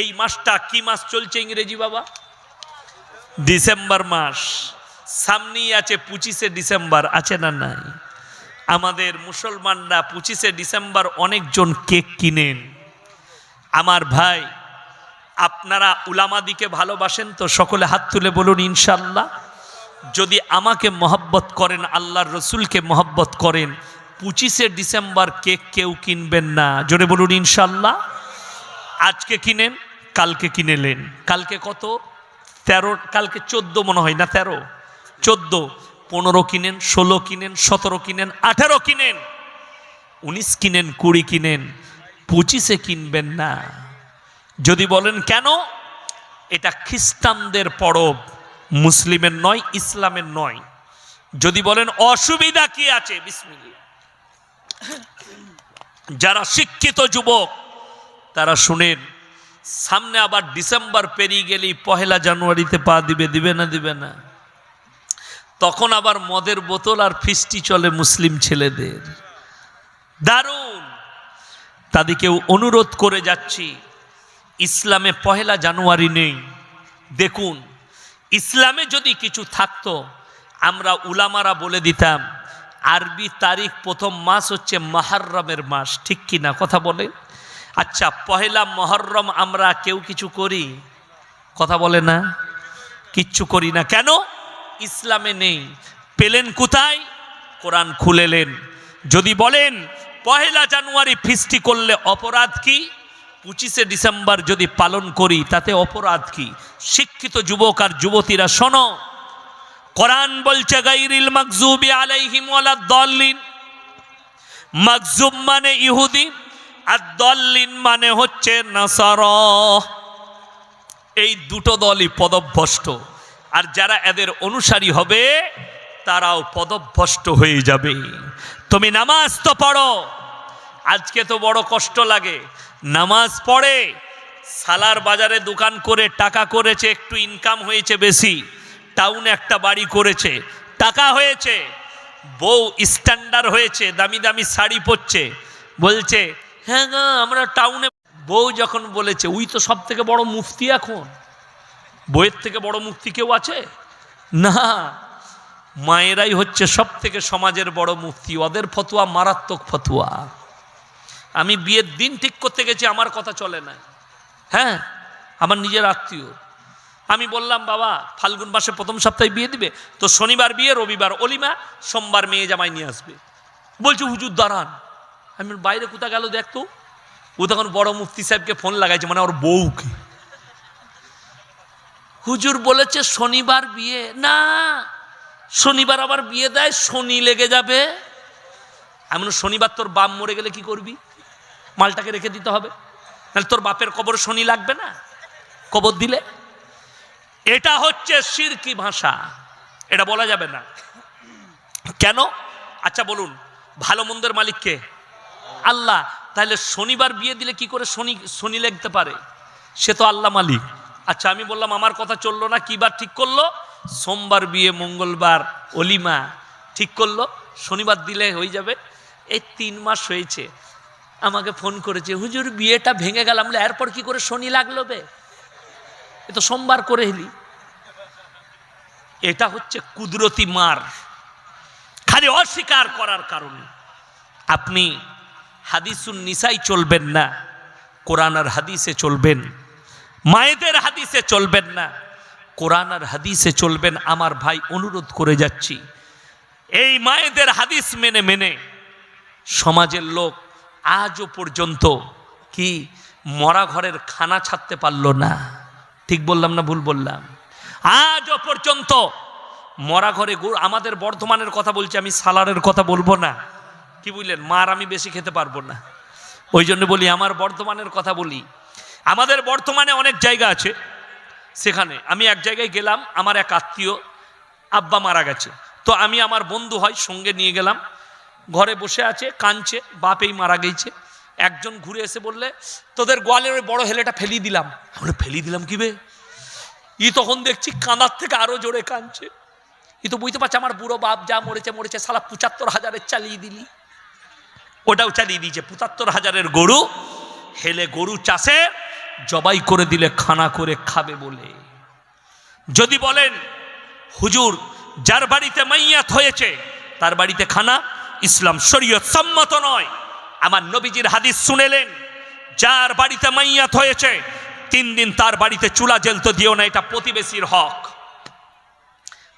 এই মাসটা কি মাস চলছে ইংরেজি বাবা? ডিসেম্বর মাস। সামনেই আছে পঁচিশে ডিসেম্বর, আছে না নাই? আমাদের মুসলমানরা পঁচিশে ডিসেম্বর অনেকজন কেক কিনেন। আমার ভাই, আপনারা উলামাদিকে ভালোবাসেন তো সকলে হাত তুলে বলুন ইনশাল্লাহ যদি আমাকে মহব্বত করেন, আল্লাহর রসুলকে মহব্বত করেন, পঁচিশে ডিসেম্বর কেক কেউ কিনবেন না। জোরে বলুন ইনশাল্লাহ আজকে কিনেন? কালকে কিনে কিনেলেন। কালকে কত? তেরো, কালকে চোদ্দ মনে হয় না তেরো? চোদ্দ, পনেরো কিনেন, ষোলো কিনেন, সতেরো কিনেন, আঠেরো কিনেন। উনিশ কিনেন, কুড়ি কিনেন, পঁচিশে কিনবেন না। যদি বলেন কেন? এটা খ্রিস্টানদের পরব, মুসলিমের নয়, ইসলামের নয়। যদি বলেন অসুবিধা কি আছে? বিসমিল্লাহ। যারা শিক্ষিত যুবক, তারা শুনেন সামনে আবার ডিসেম্বর পেরিয়ে গেলেই পহেলা জানুয়ারিতে পা দিবে দিবে না দিবে না। তখন আবার মদের বোতল আর ফিস্টি চলে মুসলিম ছেলেদের। দারুণ! তাদেরকেও অনুরোধ করে যাচ্ছি, ইসলামে পহেলা জানুয়ারি নেই। দেখুন, ইসলামে যদি কিছু থাকতো, আমরা উলামারা বলে দিতাম, আরবি তারিখ প্রথম মাস হচ্ছে মাহাররমের মাস, ঠিক কি না কথা বলে আচ্ছা পহেলা মহরম আমরা কেউ কিছু করি? কথা বলে না। কিচ্ছু করি না। কেন? ইসলামে নেই। পেলেন কোথায়? কোরআন খুলেলেন। যদি বলেন, পহেলা জানুয়ারি ফিস্টি করলে অপরাধ কি? পঁচিশে ডিসেম্বর যদি পালন করি, তাতে অপরাধ কি? শিক্ষিত যুবক আর যুবতীরা, শোনো। কোরআন বলছে গাইরিল মাকজুবি আলাইহিম দল্লিন। মাকজুব মানে ইহুদি। আর মানে হচ্ছে নাসার। এই দুটো দলই পদভ্রষ্ট। আর যারা এদের অনুসারী হবে, তারাও পদভ্রষ্ট হয়ে যাবে। তুমি নামাজ তো পড়ো। আজকে তো বড় কষ্ট লাগে। নামাজ পড়ে, সালার বাজারে দোকান করে টাকা করেছে, একটু ইনকাম হয়েছে বেশি। টাউনে একটা বাড়ি করেছে, টাকা হয়েছে। বউ স্ট্যান্ডার্ড হয়েছে, দামি দামি শাড়ি পরছে। বলছে হ্যাঁ গা, আমরা টাউনে বউ যখন বলেছে, উই তো সব থেকে বড় মুফতি এখন। বইয়ের থেকে বড় মুফতি কেউ আছে? না, মায়েরাই হচ্ছে সব থেকে সমাজের বড় মুফতি, ওদের ফতুয়া মারাত্মক ফতুয়া। আমি বিয়ের দিন ঠিক করতে গেছি, আমার কথা চলে না। হ্যাঁ আমার নিজের আত্মীয়। আমি বললাম, বাবা, ফাল্গুন মাসে প্রথম সপ্তাহে বিয়ে দিবে? তো শনিবার বিয়ে, রবিবার অলিমা, সোমবার মেয়ে জামাই নিয়ে আসবে। বলছে, হুজুর, দাঁড়ান। আমি বাইরে কোথা গেল দেখতো ও তখন বড় মুফতি সাহেবকে ফোন লাগাইছে মানে ওর বউকে। হুজুর বলেছে শনিবার বিয়ে। না শনিবার আবার বিয়ে দেয় শনি লেগে যাবে। বললাম, শনিবার তোর বাপ মরে গেলে কি করবি? মালটাকে রেখে দিতে হবে। তাহলে তোর বাপের কবর শনি লাগবে না কবর দিলে? এটা হচ্ছে সিরকি ভাষা। এটা বলা যাবে না। কেন? আচ্ছা বলুন ভালো মন্দের মালিককে আল্লাহ, তাহলে শনিবার বিয়ে দিলে কি করে শনি শনি লাগতে পারে? সে তো আল্লাহ মালিক। আচ্ছা আমি বললাম, আমার কথা চলল না, কি বার ঠিক করল? সোমবার বিয়ে, মঙ্গলবার, অলিমা, ঠিক করল। শনিবার দিলে হয়ে যাবে। এই তিন মাস হয়েছে। আমাকে ফোন করেছে, হুজুর, বিয়েটা ভেঙে গেলাম এরপর কি করে শনি লাগল বে? এ তো সোমবার করে এলি। এটা হচ্ছে কুদরতি মার। খালি অস্বীকার করার কারণে। আপনি হাদিসুন নিসাই চলবেন না, কোরআন আর হাদিসে চলবেন, মায়েদের হাদিসে চলবেন না, কোরআন আর হাদিসে চলবেন। আমার ভাই, অনুরোধ করে যাচ্ছি, এই মায়েদের হাদিস মেনে মেনে সমাজের লোক আজও পর্যন্ত কি মরা ঘরের খানা ছাড়তে পারল না। ঠিক বললাম না ভুল বললাম? আজও পর্যন্ত মরা ঘরে আমাদের বর্ধমানের কথা বলছি, আমি সালারের কথা বলব না। কি বুঝলেন মার আমি বেশি খেতে পারব না। ওই জন্য বলি, আমার বর্ধমানের কথা বলি। আমাদের বর্তমানে অনেক জায়গা আছে সেখানে। আমি এক জায়গায় গেলাম, আমার এক আত্মীয় আব্বা মারা গেছে। তো আমি আমার বন্ধু হয়, সঙ্গে নিয়ে গেলাম। ঘরে বসে আছে, কাঁদছে, বাপেই মারা গেছে। একজন ঘুরে এসে বললে, তোদের গোয়ালের ওই বড় হেলেটা ফেলি দিলাম। আমরা ফেলি দিলাম কি বে? ই তখন দেখছি, কাঁদার থেকে আরও জোরে কাঁদছে। ই তো বুঝতে পারছে, আমার বুড়ো বাপ যা মরেছে মরেছে, সালা পঁচাত্তর হাজারের চালিয়ে দিলি। ওটাও চালিয়ে দিয়েছে। পঁচাত্তর হাজারের গরু, হেলে গরু চাষে জবাই করে দিলে, খানা করে খাবে বলে। যদি বলেন, হুজুর, যার বাড়িতে মাইয়াত হয়েছে, তার বাড়িতে খানা ইসলাম শরীয়ত সম্মত নয়। আমার নবীজির হাদিস শুনেলেন, যার বাড়িতে মাইয়াত হয়েছে, তিন দিন তার বাড়িতে চুলা জ্বলতে দিও না, এটা প্রতিবেশীর হক।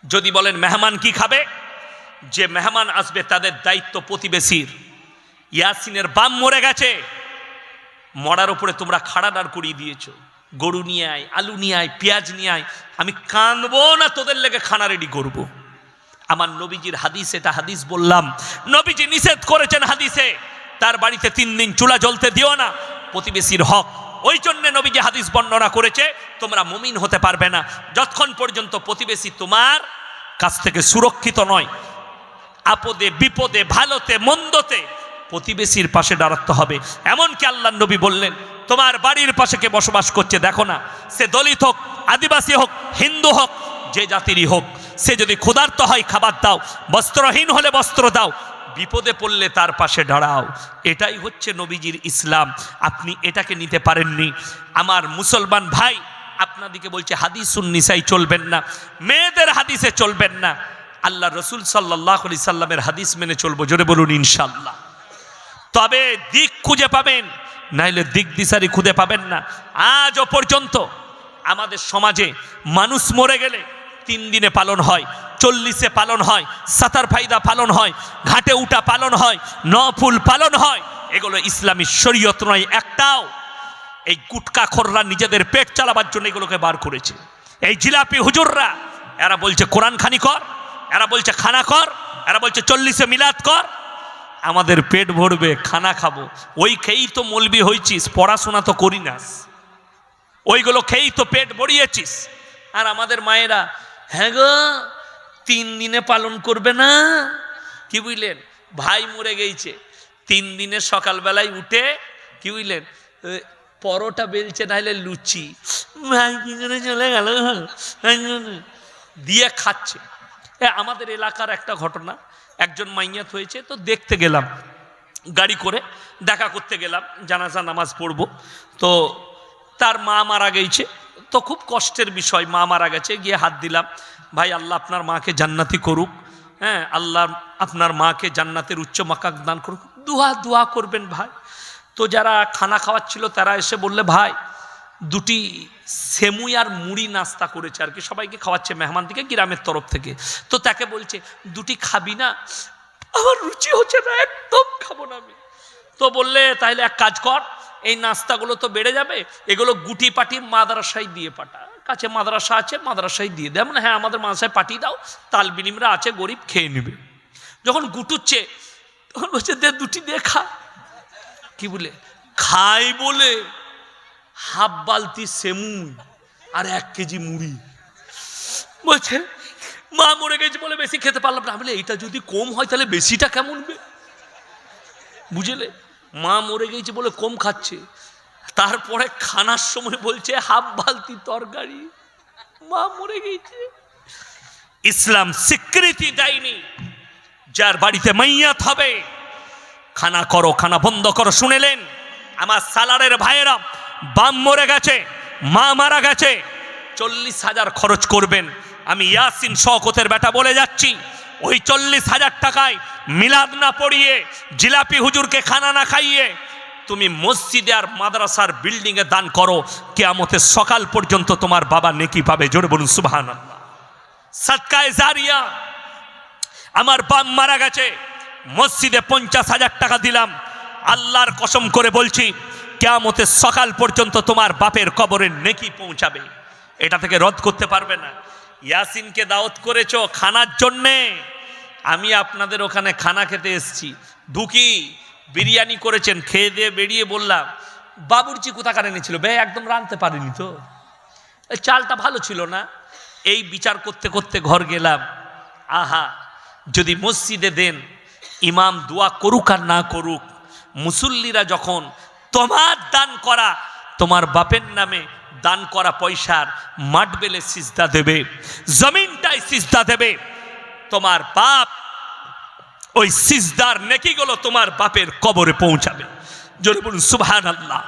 যদি বলেন, মেহমান কি খাবে? যে মেহমান আসবে, তাদের দায়িত্ব প্রতিবেশীর। ইয়াসিনের বাম মরে গেছে। মরার উপরে তোমরা খাড়া দাঁড় করিয়ে দিয়েছ। গরু নিয়ে আয়, আলু নিয়ে আয়, পেঁয়াজ নিয়ে আয়, আমি কানবো না তোদের লেগে খানা রেডি করব। আমার নবীজির হাদিস এটা হাদিস বললাম, নবীজি নিষেধ করেছেন হাদিসে, তার বাড়িতে তিন দিন চুলা জ্বলতে দিও না, প্রতিবেশীর হক। ওই জন্য নবীজি হাদিস বর্ণনা করেছে, তোমরা মুমিন হতে পারবে না, যতক্ষণ পর্যন্ত প্রতিবেশী তোমার কাছ থেকে সুরক্ষিত নয়। আপদে, বিপদে, ভালোতে, মন্দতে প্রতিবেশীর পাশে দাঁড়াতে হবে। এমনকি আল্লাহ নবী বললেন, তোমার বাড়ির পাশে কে বসবাস করছে দেখো না। সে দলিত হোক, আদিবাসী হোক, হিন্দু হোক, যে জাতিরই হোক। সে যদি ক্ষুধার্ত হয়, খাবার দাও। বস্ত্রহীন হলে বস্ত্র দাও। বিপদে পড়লে তার পাশে দাঁড়াও। এটাই হচ্ছে নবীজির ইসলাম। আপনি এটাকে নিতে পারেননি। আমার মুসলমান ভাই আপনাদিকে বলছে, হাদিসুন নিসাই চলবেন না। মেয়েদের হাদিসে চলবেন না। আল্লাহ রসুল সাল্লাহ আলি সাল্লামের হাদিস মেনে চলবো। জোরে বলুন ইনশাল্লাহ তবে দিক খুঁজে পাবেন, নাইলে দিক দিশারি খুঁজে পাবেন না। আজও পর্যন্ত আমাদের সমাজে মানুষ মরে গেলে তিন দিনে পালন হয়, চল্লিশে পালন হয়, সাতার ফায়দা পালন হয়, ঘাটে উঠা পালন হয় নফুল পালন হয়, এগুলো ইসলামী শরীয়ত নয়, একটাও। এই গুটকা খররা নিজেদের পেট চালাবার জন্য এগুলোকে বার করেছে। এই জিলাপি হুজুররা, এরা বলছে কোরআন খানি কর, এরা বলছে খানা কর, এরা বলছে চল্লিশে মিলাদ কর আমাদের পেট ভরবে, খানা খাব। ওই খেয়েই তো মলবি হয়েছিস পড়াশোনা তো করি নাস ওইগুলো খেয়েই তো পেট ভরিয়েছিস। আর আমাদের মায়েরা হ্যাঁ গো, তিন দিনে পালন করবে না? কি বুঝলেন? ভাই মরে গেছে তিন দিনে সকালবেলায় উঠে, কি বুঝলেন? পরোটা বেলছে নাহলে লুচি। ভাই চলে গেল? দিয়ে খাচ্ছে। আমাদের এলাকার একটা ঘটনা। একজন মাইয়াত হয়েছে, তো দেখতে গেলাম, গাড়ি করে দেখা করতে গেলাম, জানাজা, নামাজ পড়ব। তো তার মা মারা গেছে, তো খুব কষ্টের বিষয়, মা মারা গেছে, গিয়ে হাত দিলাম, ভাই, আল্লাহ আপনার মাকে জান্নাতি করুক হ্যাঁ আল্লাহ আপনার মাকে জান্নাতের উচ্চ মাকাক দান করুক। দুয়া, দোয়া করবেন ভাই। তো যারা খানা খাওয়াচ্ছিল, তারা এসে বললে, ভাই দুটি সেমুই আর মুড়ি নাস্তা করেছে আর কি, সবাইকে খাওয়াচ্ছে মেহমান দিকে গ্রামের তরফ থেকে। তো তাকে বলছে, দুটি খাবি না? আমার রুচি হচ্ছে না, একদম খাব না আমি। তো বললে তাহলে এক কাজ কর, এই নাস্তাগুলো তো বেড়ে যাবে, এগুলো গুটি পাটি মাদ্রাসায় দিয়ে পাঠা। কাছে মাদ্রাসা আছে, মাদ্রাসায় দিয়ে দেয় মানে হ্যাঁ আমাদের মাদ্রাসায় পাঠিয়ে দাও, তাল বিনিমরা আছে, গরিব, খেয়ে নেবে। যখন গুটুচ্ছে, তখন বলছে, দে দুটি দিয়ে খা। কি বলে? খাই বলে। হাফ বালতি সেমু আর এক কেজি মুড়ি। বলছে মা মরে গেছে বলে বেশি খেতে পারলাম না। বলে বলি, এইটা যদি কম হয় তাহলে বেশিটা কেমন বুঝলে? মা মরে গেছে বলে কম খাচ্ছে। তারপরে খানার সময় বলছে হাফ বালতি তরকারি। মা মরে গেছে। ইসলাম স্বীকৃতি দেয়নি। যার বাড়িতে মাইয়াত হবে খানা করো খানা বন্ধ করো শুনেলেন আমার সালারের ভাইয়েরা বাম মরে গেছে, মা মারা গেছে। চল্লিশ হাজার খরচ করবেন। আমি ইয়াসিন শওকতের বেটা বলে যাচ্ছি। ওই চল্লিশ হাজার টাকায় মিলাদ না পড়িয়ে জিলাপি হুজুরকে খানা না খাইয়ে তুমি মসজিদে আর মাদ্রাসার বিল্ডিংয়ে দান করো, কেয়ামতের সকাল পর্যন্ত তোমার বাবা নেকি পাবে। জোরে বলুন সুবাহান সৎকায় জারিয়া, আমার বাপ মারা গেছে। মসজিদে পঞ্চাশ হাজার টাকা দিলাম। আল্লাহর কসম করে বলছি কেয়ামতের সকাল পর্যন্ত তোমার বাপের কবরে নেকি পৌঁছাবে। এটা থেকে রদ করতে পারবে না। ইয়াসিনকে দাওয়াত করেছ খানার জন্যে। আমি আপনাদের ওখানে খানা খেতে এসেছি। ঢুকি বিরিয়ানি করেছেন, খেয়ে দিয়ে বেরিয়ে বললাম, বাবুর্চি কোথাকার এনেছিল? বে, একদম রাঁধতে পারিনি তো। চালটা ভালো ছিল না। এই বিচার করতে করতে ঘর গেলাম। আহা, যদি মসজিদে দেন, ইমাম দোয়া করুক আর না করুক, মুসল্লিরা যখন তোমার দান করা, তোমার বাপের নামে দান করা পয়সার মাঠ বেলে সিজদা দেবে জমিনটাই সিজদা দেবে। তোমার বাপ ওই সিজদার নেকিগুলো তোমার বাপের কবরে পৌঁছাবে। জোরে বলুন সুবহান আল্লাহ